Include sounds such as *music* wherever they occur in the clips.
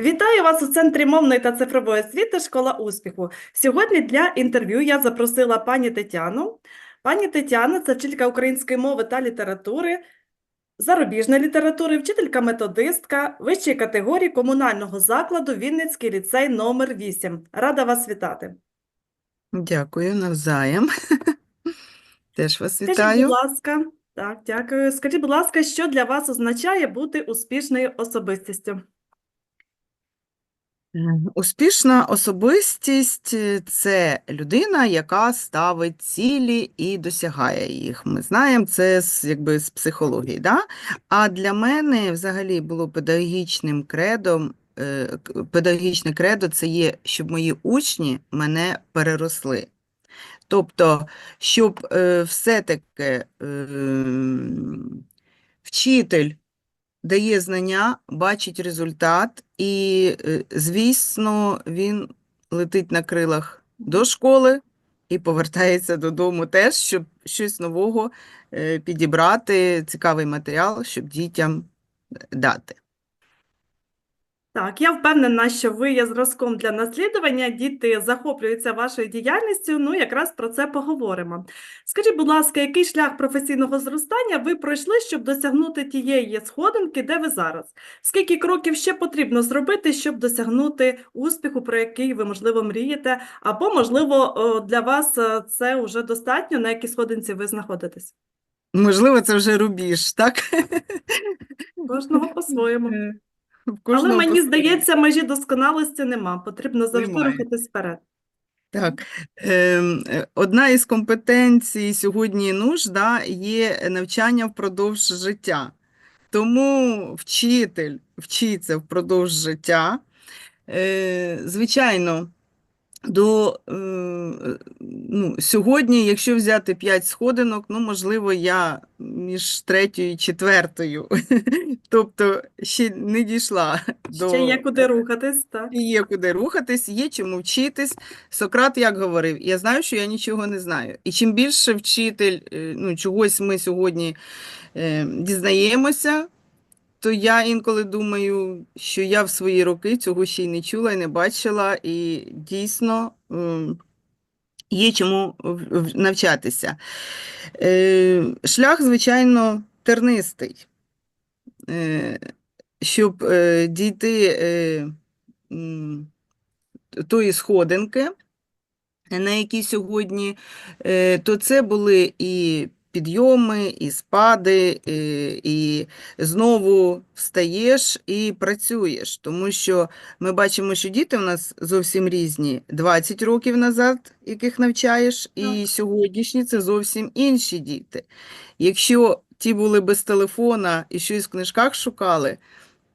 Вітаю вас у Центрі мовної та цифрової освіти Школа успіху. Сьогодні для інтерв'ю я запросила пані Тетяну. Пані Тетяна це вчителька української мови та літератури, зарубіжної літератури, вчителька-методистка вищої категорії комунального закладу Вінницький ліцей номер 8. Рада вас вітати. Дякую, навзаєм. *laughs* Теж вас Скажіть, вітаю. будь ласка, так, дякую. Скажіть, будь ласка, що для вас означає бути успішною особистістю? Успішна особистість е, це людина, яка ставить цілі і досягає їх. Ми знаємо це з, якби, з психології. Да? А для мене взагалі було педагогічним кредом. е, Педагогічне кредо це є, щоб мої учні мене переросли. Тобто, щоб е, все-таки е, вчитель дає знання, бачить результат, і, е, звісно, він летить на крилах до школи і повертається додому теж, щоб щось нового е, підібрати, цікавий матеріал, щоб дітям дати. Так, я впевнена, що ви є зразком для наслідування. Діти захоплюються вашою діяльністю. Ну, якраз про це поговоримо. Скажіть, будь ласка, який шлях професійного зростання ви пройшли, щоб досягнути тієї сходинки, де ви зараз? Скільки кроків ще потрібно зробити, щоб досягнути успіху, про який ви, можливо, мрієте? Або, можливо, для вас е, це вже достатньо, на якій сходинці ви знаходитесь? Можливо, це вже рубіж, так? Кожного *laughs* по-своєму. Але мені здається, межі досконалості нема. Потрібно завжди Немає. рухатись вперед. Так, ем, одна із компетенцій сьогодні нужда є навчання впродовж життя. Тому вчитель вчиться впродовж життя. Е, Звичайно, до, е, ну, сьогодні, якщо взяти 5 сходинок, ну, можливо, я між третьою і четвертою. *laughs* Тобто ще не дійшла до Ще є куди рухатись, так? Є куди рухатись, є чому вчитись. Сократ як говорив, я знаю, що я нічого не знаю. І чим більше вчитель, е, ну, чогось ми сьогодні е, дізнаємося, то я інколи думаю, що я в свої роки цього ще й не чула і не бачила, і дійсно є чому навчатися. Е, Шлях, звичайно, тернистий. Е, Щоб е, дійти тої сходинки, на якій сьогодні, то це були і підйоми, і спади, і, і знову встаєш і працюєш. Тому що ми бачимо, що діти в нас зовсім різні 20 років назад, яких навчаєш, і сьогоднішні це зовсім інші діти. Якщо ті були без телефона і щось в книжках шукали,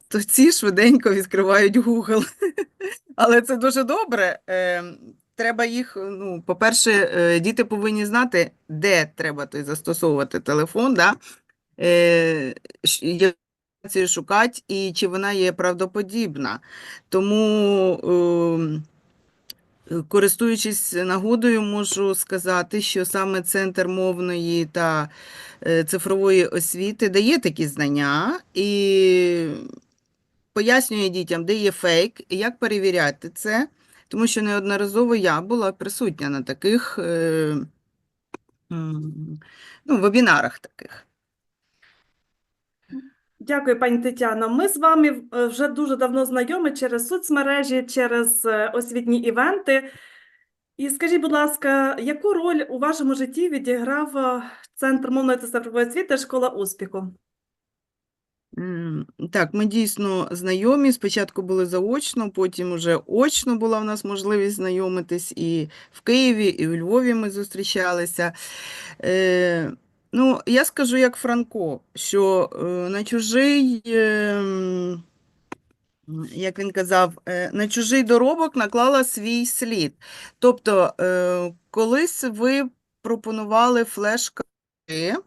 то ці швиденько відкривають Google. *laughs* Але це дуже добре. Треба їх, ну, по-перше, е, діти повинні знати, де треба той застосовувати телефон, да? Е, інформацію шукати і чи вона є правдоподібна. Тому, е, користуючись нагодою, можу сказати, що саме Центр мовної та е, цифрової освіти дає такі знання і пояснює дітям, де є фейк як перевіряти це, тому що неодноразово я була присутня на таких е, ну, вебінарах таких. Дякую, пані Тетяно. Ми з вами е, вже дуже давно знайомі через соцмережі, через е, освітні івенти. І скажіть, будь ласка, яку роль у вашому житті відіграв Центр мовної та цифрової освіти Школа успіху? Так, ми дійсно знайомі. Спочатку були заочно, потім уже очно була в нас можливість знайомитись і в Києві, і у Львові ми зустрічалися. Е, ну, я скажу як Франко, що е, на чужий, е, як він казав, е, на чужий доробок наклала свій слід. Тобто, е, колись ви пропонували флеш-карти, Е,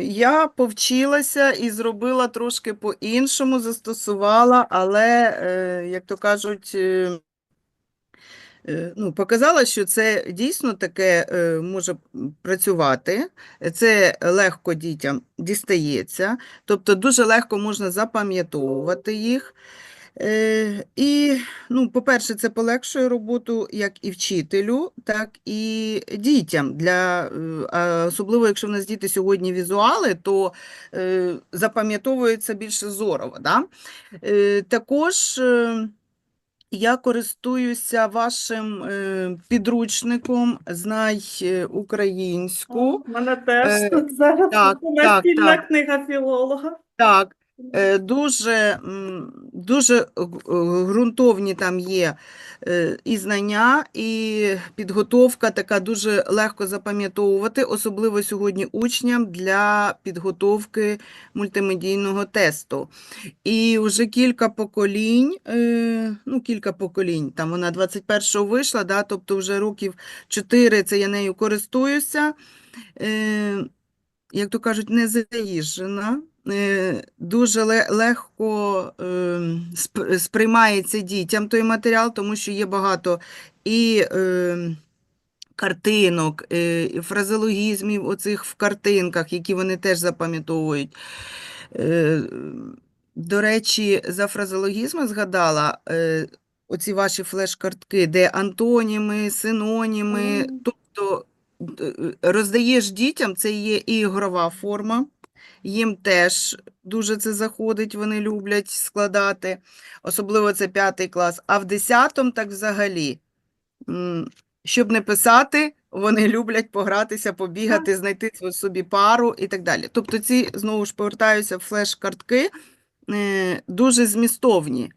Я повчилася і зробила трошки по-іншому, застосувала, але, е, як то кажуть, е, е, ну, показала, що це дійсно таке е, може працювати. Це легко дітям дістається, тобто дуже легко можна запам'ятовувати їх. Е, і, ну, по-перше, це полегшує роботу як і вчителю, так і дітям. Для, е, особливо, якщо в нас діти сьогодні візуали, то е, запам'ятовується більше зорово. Да? Також я користуюся вашим підручником Знай українську. У мене теж тут зараз так, настільна так. книга філолога. Так, Дуже, м, дуже ґрунтовні там є е, і знання, і підготовка така дуже легко запам'ятовувати, особливо сьогодні учням для підготовки мультимедійного тесту. І вже кілька поколінь, е, ну кілька поколінь, там вона 21-го вийшла, да, тобто вже років 4 це я нею користуюся. Е, як то кажуть, не заїжджена, е, дуже легко е, сприймається дітям той матеріал, тому що є багато і е, картинок, е, і фразеологізмів оцих в картинках, які вони теж запам'ятовують. Е, До речі, за фразеологізми згадала е, оці ваші флеш-картки, де антоніми, синоніми, тобто е, роздаєш дітям, це є і ігрова форма. Їм теж дуже це заходить, вони люблять складати, особливо це п'ятий клас. А в десятому так взагалі. Щоб не писати, вони люблять погратися, побігати, знайти собі пару і так далі. Тобто ці, знову ж повертаюся, флеш-картки е, дуже змістовні.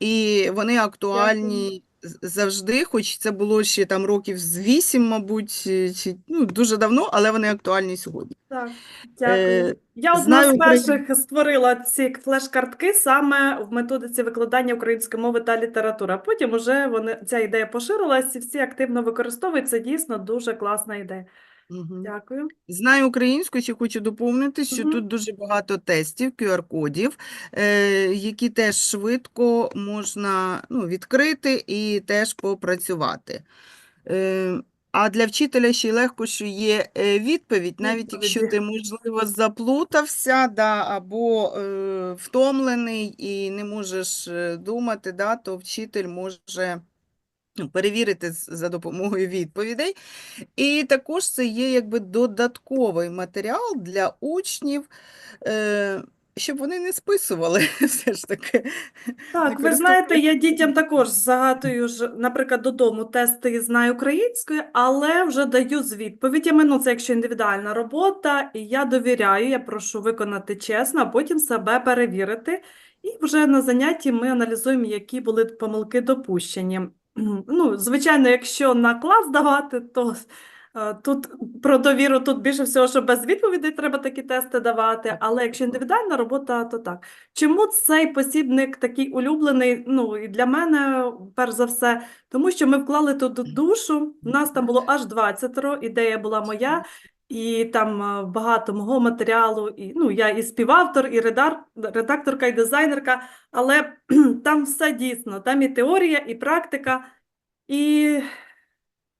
І вони актуальні завжди, хоч це було ще там років з вісім, мабуть, е, чи ну, дуже давно, але вони актуальні сьогодні. Так, дякую. Е, Я одна з перших перших створила ці флеш-картки саме в методиці викладання української мови та літератури. А потім уже вони, ця ідея поширилась і всі активно використовують. Це дійсно дуже класна ідея. Мгм. Дякую. Знаю українську, ще хочу доповнити, що Мгм. тут дуже багато тестів, QR-кодів, е, які теж швидко можна ну, відкрити і теж попрацювати. Е, а для вчителя ще й легко, що є е, відповідь, навіть якщо ти, можливо, заплутався, да, або е, втомлений і не можеш е, думати, да, то вчитель може перевірити за допомогою відповідей. І також це є якби додатковий матеріал для учнів, е, щоб вони не списували *laughs* все ж таки. Так, ви знаєте, я дітям також загадую ж, наприклад, додому тести знаю української, але вже даю з відповідями. Ну, це якщо індивідуальна робота, і я довіряю, я прошу виконати чесно, а потім себе перевірити. І вже на занятті ми аналізуємо, які були помилки допущені. Ну, звичайно, якщо на клас давати, то е, тут про довіру тут більше всього, що без відповідей треба такі тести давати. Але якщо індивідуальна робота, то так. Чому цей посібник такий улюблений? Ну, і для мене, перш за все, тому що ми вклали тут душу. У нас там було аж 20, ідея була моя, і там е, багато мого матеріалу. І, ну, я і співавтор, і редар, редакторка, і дизайнерка, але *clears throat* там все дійсно. Там і теорія, і практика, і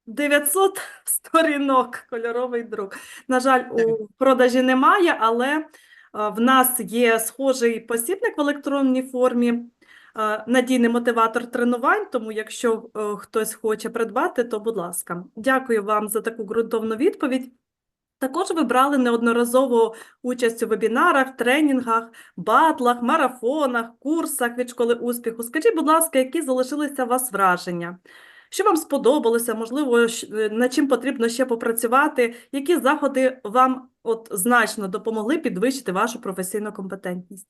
900 *laughs* сторінок кольоровий друк. На жаль, у продажі немає, але е, в нас є схожий посібник в електронній формі, е, надійний мотиватор тренувань, тому якщо хтось хоче придбати, то будь ласка. Дякую вам за таку ґрунтовну відповідь. Також ви брали неодноразово участь у вебінарах, тренінгах, батлах, марафонах, курсах від школи успіху. Скажіть, будь ласка, які залишилися у вас враження? Що вам сподобалося? Можливо, е, над чим потрібно ще попрацювати? Які заходи вам от значно допомогли підвищити вашу професійну компетентність?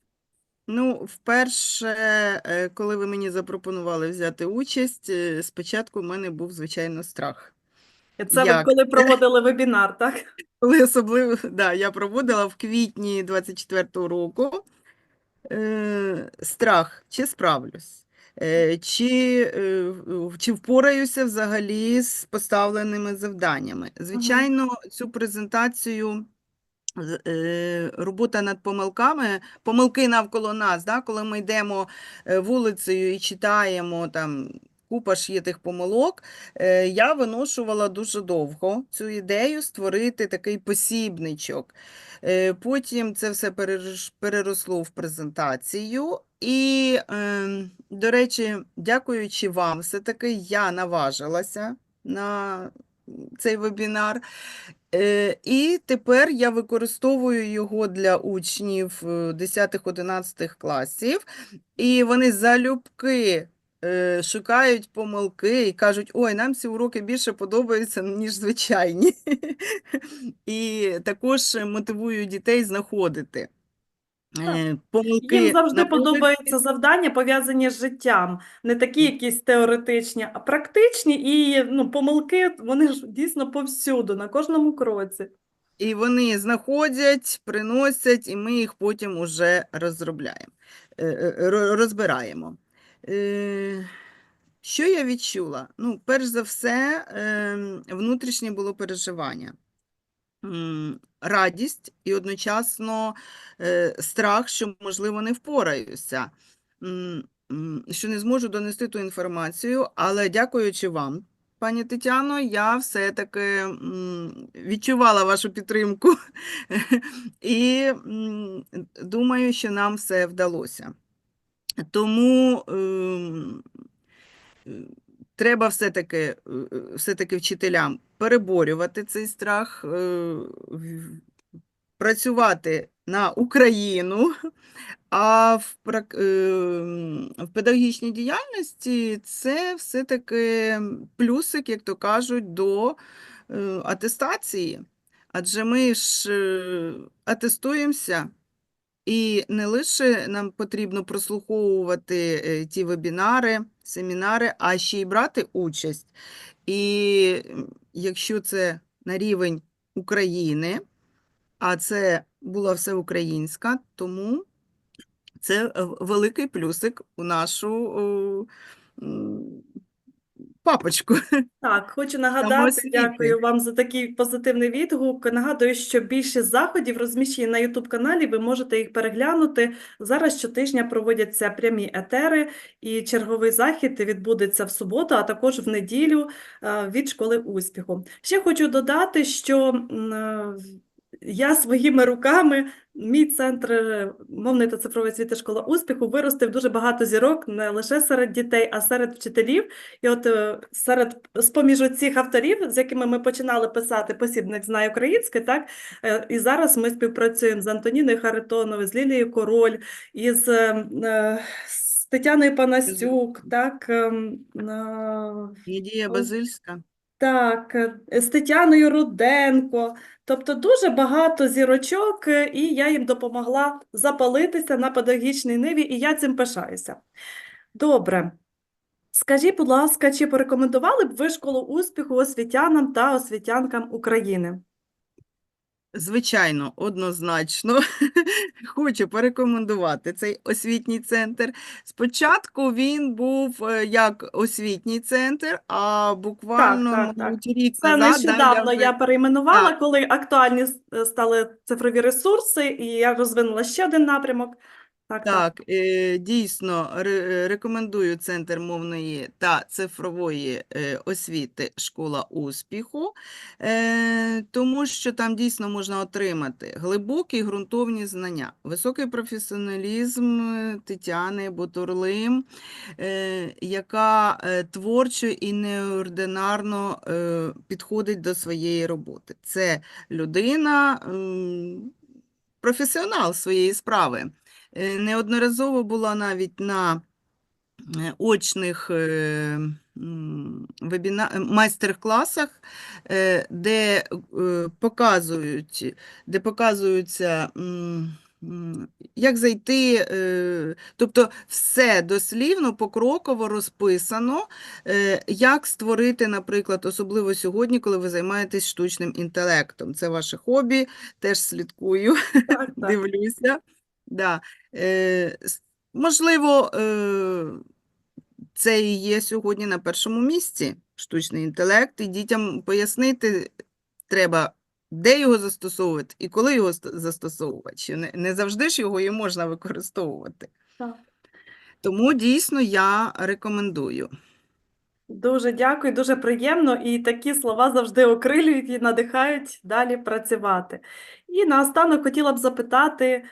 Ну, вперше, е, коли ви мені запропонували взяти участь, е, спочатку в мене був, звичайно, страх. Це ви коли проводили вебінар, так? Коли особливо, *laughs* да, я проводила в квітні 24-го року. Е, страх, чи справлюсь, е, чи, е, чи впораюся взагалі з поставленими завданнями. Звичайно, цю презентацію, е, робота над помилками, помилки навколо нас, да, коли ми йдемо е, вулицею і читаємо там купа ж є тих помилок. Е, Я виношувала дуже довго цю ідею створити такий посібничок. Е, Потім це все переросло в презентацію. І, ем, до речі, дякуючи вам, все-таки я наважилася на цей вебінар. Е, І тепер я використовую його для учнів 10-11 класів, і вони залюбки е, шукають помилки і кажуть, ой, нам ці уроки більше подобаються, ніж звичайні. *laughs* І також мотивую дітей знаходити е, помилки Їм завжди подобаються завдання, пов'язані з життям, не такі якісь теоретичні, а практичні, і ну, помилки вони ж дійсно повсюду, на кожному кроці. І вони знаходять, приносять, і ми їх потім уже розробляємо, е, ро- розбираємо. Е, Що я відчула? Ну, перш за все, ем, внутрішнє було переживання. Радість і одночасно е, страх, що, можливо, не впораюся, що не зможу донести ту інформацію, але дякуючи вам, пані Тетяно, я все-таки відчувала вашу підтримку *laughs* і думаю, що нам все вдалося. Тому е, треба все-таки, е, все-таки вчителям переборювати цей страх, е, працювати на Україну, а в, е, в педагогічній діяльності це все-таки плюсик, як то кажуть, до е, атестації. Адже ми ж е, атестуємося. І не лише нам потрібно прослуховувати е, ті вебінари, семінари, а ще й брати участь. І якщо це на рівень України, а це була всеукраїнська, тому це е, великий плюсик у нашу папочку. *laughs* Так, хочу нагадати, дякую вам за такий позитивний відгук. Нагадую, що більше заходів розміщені на YouTube каналі. Ви можете їх переглянути. Зараз щотижня проводяться прямі етери, і черговий захід відбудеться в суботу, а також в неділю е, від школи успіху. Ще хочу додати, що е, я своїми руками, мій центр е, мовної та цифрової освіти школа успіху виростив дуже багато зірок не лише серед дітей, а серед вчителів. І от е, серед з-поміж цих авторів, з якими ми починали писати посібник «Знай українське», так, е, і зараз ми співпрацюємо з Антоніною Харитоновою, з Лілією Король, із з Тетяною Панасюк, так, ем, е, Надія О. Базильська. Так, е, з Тетяною Руденко. Тобто дуже багато зірочок, е, і я їм допомогла запалитися на педагогічній ниві, і я цим пишаюся. Добре. Скажіть, будь ласка, чи порекомендували б ви школу успіху освітянам та освітянкам України? Звичайно, однозначно *laughs* хочу порекомендувати цей освітній центр. Спочатку він був е, як освітній центр, а буквально так, так. так. рік Це назад да, нещодавно вже- я перейменувала, Так. коли актуальні стали цифрові ресурси, і я розвинула ще один напрямок. Так, так. Так, е, дійсно ре- рекомендую Центр мовної та цифрової е, освіти Школа успіху, е, тому що там дійсно можна отримати глибокі ґрунтовні знання, високий професіоналізм Тетяни Бутурлим, яка творчо і неординарно підходить до своєї роботи. Це людина, професіонал своєї справи. Е, Неодноразово була навіть на е, очних е, майстер-класах, де показують, де показуються, як зайти, тобто все дослівно, покроково розписано, як створити, наприклад, особливо сьогодні, коли ви займаєтесь штучним інтелектом. Це ваше хобі, теж слідкую Так, *laughs* так. дивлюся. Да. Е, можливо, е, це і є сьогодні на першому місці штучний інтелект, і дітям пояснити треба, де його застосовувати і коли його застосовувати. Що не, не завжди ж його і можна використовувати. Так. Тому дійсно я рекомендую. Дуже дякую, дуже приємно. І такі слова завжди окрилюють і надихають далі працювати. І наостанок хотіла б запитати,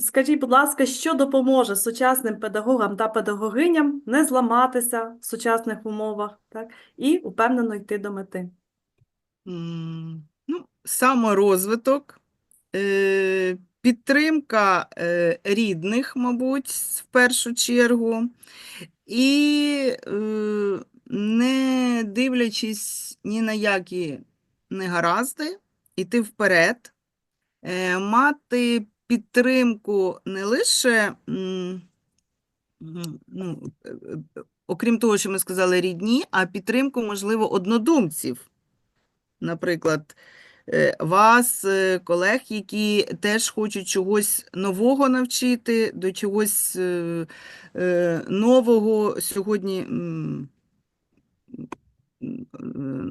скажіть, будь ласка, що допоможе сучасним педагогам та педагогиням не зламатися в сучасних умовах, так, і упевнено йти до мети? Ну, саморозвиток, е, підтримка е, рідних, мабуть, в першу чергу, і е, не дивлячись ні на які негаразди, іти вперед, е, мати підтримку не лише, ну, е, е, окрім того, що ми сказали, рідні, а підтримку, можливо, однодумців наприклад, е, вас, колег, які теж хочуть чогось нового навчити, до чогось нового сьогодні.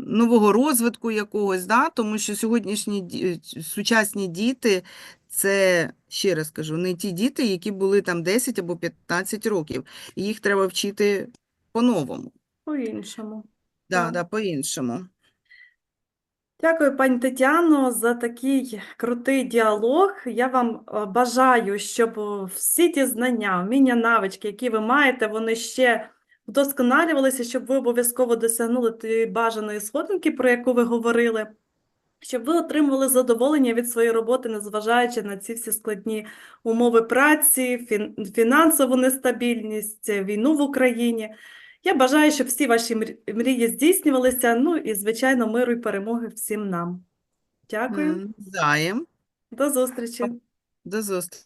Нового розвитку якогось, да? тому що сьогоднішні сучасні діти це, ще раз кажу, не ті діти, які були там 10 або 15 років. І їх треба вчити по-новому, По-іншому. да, Так. да, по-іншому. Дякую, пані Тетяно, за такий крутий діалог. Я вам е, бажаю, щоб всі ті знання, вміння, навички, які ви маєте, вони ще вдосконалювалися, щоб ви обов'язково досягнули тієї бажаної сходинки, про яку ви говорили, щоб ви отримували задоволення від своєї роботи, незважаючи на ці всі складні умови праці, фінансову нестабільність, війну в Україні. Я бажаю, щоб всі ваші мрі- мрії здійснювалися. Ну і, звичайно, миру і перемоги всім нам. Дякую, М, до зустрічі. До зустрічі.